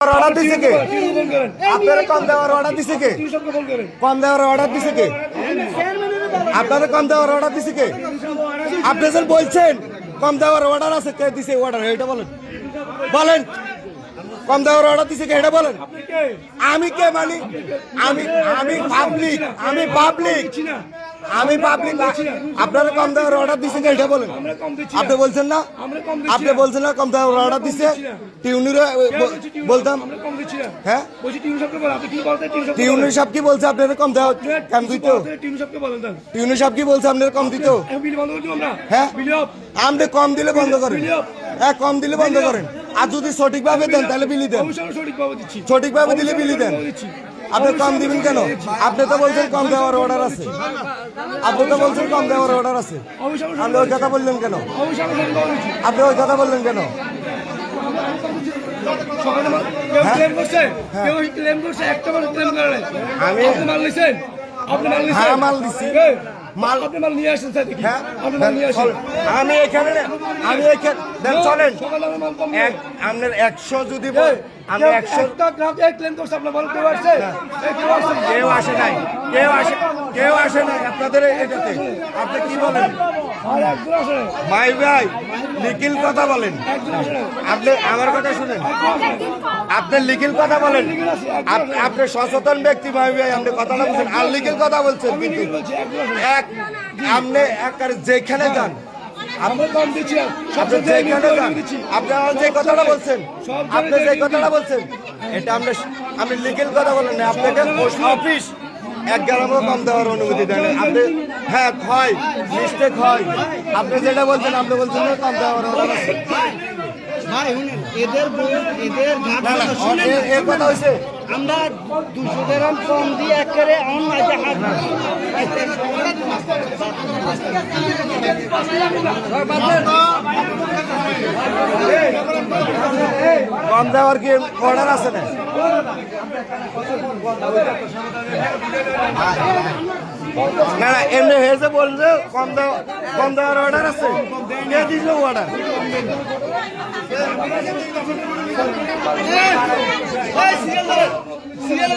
Order দিছে কে আপনারা কম দেওয়ার অর্ডার দিছে কে? কৃষককে কম দেওয়ার অর্ডার দিছে কে? আপনারা কম দেওয়ার অর্ডার দিছে কে? আপনি যে বলছেন কম দেওয়ার অর্ডার আছে কে দিছে অর্ডার এটা বলেন। বলেন। কম দেওয়ার অর্ডার দিছে কে? এটা বলেন। আমি কে মানি? আমি আমি পাবলিক আমি পাবলিক আমি পাবলিক আপনারা কম দেওয়ার অর্ডার দিছে কে এটা বলেন। আপনি বলছেন না? আপনি বলছেন না কম দেওয়ার অর্ডার দিচ্ছে টিউনিরে বলতাম হ্যাঁ? টিউন সাহেব কি বলছে? আপনারা কম দেওয়া কেন দিত? টিউন সাহেব কি বলছে? আপনারা কম দিত? আমরা। হ্যাঁ? আপনি কম দিলে বন্ধ করেন। হ্যাঁ কম দিলে বন্ধ করেন। আর যদি সঠিকভাবে দেন তাহলে বিলি দেন। সঠিকভাবে দিলে বিলি দেন। আপনি কম দিবেন কেন? আপনি তো বলছেন কম দেওয়ার অর্ডার আছে। আপনি তো বলছেন কম দেওয়ার অর্ডার আছে। আপনি ওই কথা বললেন কেন? আপনি ওই কথা বললেন কেন? আমি- হ্যাঁ, মাল দিছি। এই, মাল- আপনি মাল নিয়ে আসেন স্যার দেখি হ্যাঁ। আপনি মাল নিয়ে আসেন। আমি এখানে আমি এখানে চলেন। আপনার একশো যদি বল- আমি কেউ একশো একটা গ্রাহক ক্লেম করছে আপনার মাল কেউ আসছে কেউ আসছে না। কেউ আসে নাই কেউ আসে কেউ আসে নাই আপনাদের এটাতে। আপনি কি বলেন। ভাই ভাই লিখিল কথা বলেন। আপনি আমার কথা শুনেন। আপনি লিখিল কথা বলেন। আপ- আপনি সচেতন ব্যক্তি ভাই ভাই আপনি কথাটা বলছেন। আর লিখিল কথা বলছেন কিন্তু। এক আপনি একবারে যেখানে যান আমরা কম দিচ্ছি সব আপনি জায়গায় যেখানে আমি যান দিচ্ছি। আপনি আমার যে কথাটা বলছেন আপনি যে কথাটা বলছেন এটা আপনি লিগেল কথা বলেন না আপনাকে পোস্ট অফিস এক গ্রামও কম দেওয়ার অনুমতি দেন আপনি হ্যাঁ হয় মিস্টেক হয় আপনি যেটা বলছেন আপনি বলছেন কম দেওয়ার অনুমতি এদের এদের কথা হয়েছে আমরা দুশো গ্রাম কম দিয়ে একেবারে অন মাঝে হাত কম দেওয়ার কি অর্ডার আছে না না না, এমনি হেসে বলছে কম দেওয়া কম দেওয়ার অর্ডার আছে। কে দিল অর্ডার সিরিয়াল সিরিয়াল